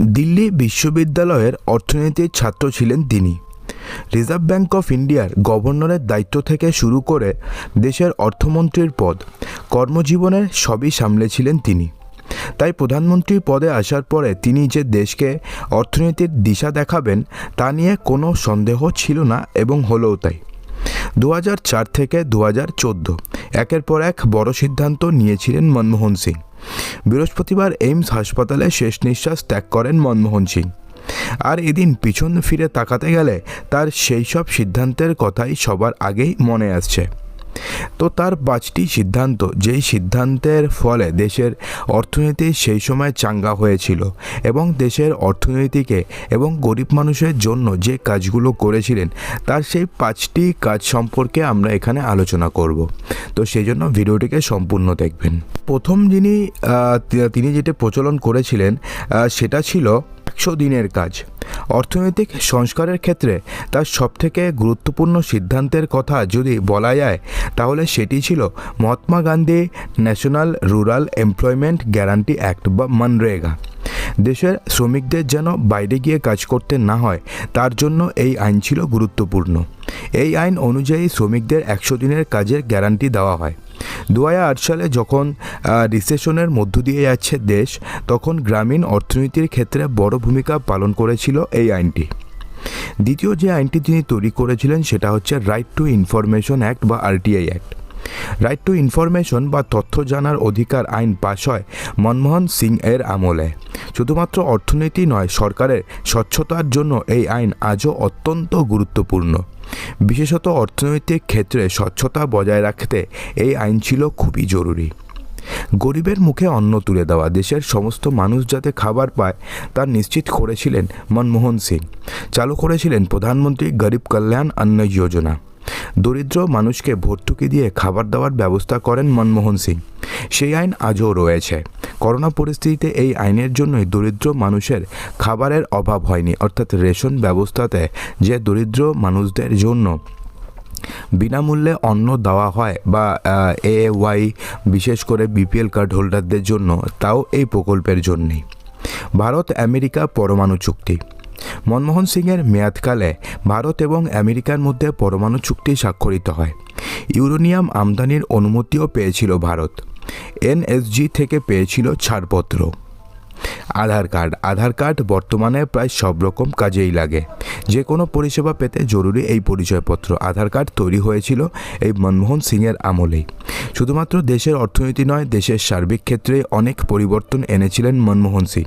দিল্লি বিশ্ববিদ্যালয়ের অর্থনীতির ছাত্র ছিলেন তিনি। রিজার্ভ ব্যাংক অফ ইন্ডিয়ার গভর্নরের দায়িত্ব থেকে শুরু করে দেশের অর্থমন্ত্রীর পদ, কর্মজীবনের সবই সামলেছিলেন তিনি। তাই প্রধানমন্ত্রী পদে আসার পরে তিনি যে দেশকে অর্থনীতির দিশা দেখাবেন, তা নিয়ে কোনো সন্দেহ ছিল না এবং হলেও তাই। দু থেকে দু একের পর এক বড় সিদ্ধান্ত নিয়েছিলেন মনমোহন সিং। বৃহস্পতিবার এইমস হাসপাতালে শেষ নিঃশ্বাস ত্যাগ করেন মনমোহন সিং। আর এদিন পিছন ফিরে তাকাতে গেলে তার সেই সব সিদ্ধান্তের কথাই সবার আগেই মনে আসছে। তো তার পাঁচটি সিদ্ধান্ত, যেই সিদ্ধান্তের ফলে দেশের অর্থনীতি সেই সময় চাঙ্গা হয়েছিল এবং দেশের অর্থনীতিকে এবং গরিব মানুষের জন্য যে কাজগুলো করেছিলেন, তার সেই পাঁচটি কাজ সম্পর্কে আমরা এখানে আলোচনা করব। তো সেই জন্য ভিডিওটিকে সম্পূর্ণ দেখবেন। প্রথম যিনি তিনি যেটা প্রচলন করেছিলেন সেটা ছিল একশো দিনের কাজ। অর্থনৈতিক সংস্কারের ক্ষেত্রে তার সবথেকে গুরুত্বপূর্ণ সিদ্ধান্তের কথা যদি বলা যায়, তাহলে সেটি ছিল Mahatma Gandhi National Rural Employment Guarantee Act বা মনরেগা। দেশের শ্রমিকদের যেন বাইরে গিয়ে কাজ করতে না হয়, তার জন্য এই আইন ছিল গুরুত্বপূর্ণ। এই আইন অনুযায়ী শ্রমিকদের একশো দিনের কাজের গ্যারান্টি দেওয়া হয়। দু সালে যখন রিসেশনের মধ্য দিয়ে যাচ্ছে দেশ, তখন গ্রামীণ অর্থনীতির ক্ষেত্রে বড় ভূমিকা পালন করেছিল এই আইনটি। দ্বিতীয় যে আইনটি তিনি তৈরি করেছিলেন সেটা হচ্ছে রাইট টু ইনফরমেশন অ্যাক্ট বা RTI Act Right to Information বা তথ্য জানার অধিকার আইন পাশ হয় মনমোহন সিং এর আমলে। শুধুমাত্র অর্থনীতি নয়, সরকারের স্বচ্ছতার জন্য এই আইন আজও অত্যন্ত গুরুত্বপূর্ণ। বিশেষত অর্থনৈতিক ক্ষেত্রে স্বচ্ছতা বজায় রাখতে এই আইন ছিল খুবই জরুরি। গরিবের মুখে অন্ন তুলে দেওয়া, দেশের সমস্ত মানুষ যাতে খাবার পায়, তা নিশ্চিত করেছিলেন মনমোহন সিং। চালু করেছিলেন প্রধানমন্ত্রী গরিব কল্যাণ অন্ন যোজনা। দরিদ্র মানুষকে ভর্তুকি দিয়ে খাবার দেওয়ার ব্যবস্থা করেন মনমোহন সিং। সেই আইন আজও রয়েছে। করোনা পরিস্থিতিতে এই আইনের জন্যই দরিদ্র মানুষের খাবারের অভাব হয়নি, অর্থাৎ রেশন ব্যবস্থাতে যে দরিদ্র মানুষদের জন্য বিনামূল্যে অন্ন দেওয়া হয় বা এ ওয়াই বিশেষ করে বিপিএল কার্ড হোল্ডারদের জন্য, তাও এই প্রকল্পের জন্যেই। ভারত, আমেরিকা পরমাণু চুক্তি। মনমোহন সিংয়ের মেয়াদকালে ভারত এবং আমেরিকার মধ্যে পরমাণু চুক্তি স্বাক্ষরিত হয়। ইউরোনিয়াম আমদানির অনুমতিও পেয়েছিল ভারত। এনএসজি থেকে পেয়েছিল ছাড়পত্র। আধার কার্ড আধার কার্ড বর্তমানে প্রায় সব রকম কাজেই লাগে। যে কোনো পরিষেবা পেতে জরুরি এই পরিচয়পত্র। আধার কার্ড তৈরি হয়েছিল এই মনমোহন সিংয়ের আমলেই। শুধুমাত্র দেশের অর্থনীতি নয়, দেশের সার্বিক ক্ষেত্রে অনেক পরিবর্তন এনেছিলেন মনমোহন সিং।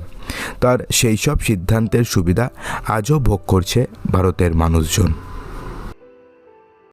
তার সেই সব সিদ্ধান্তের সুবিধা আজও ভোগ করছে ভারতের মানুষজন।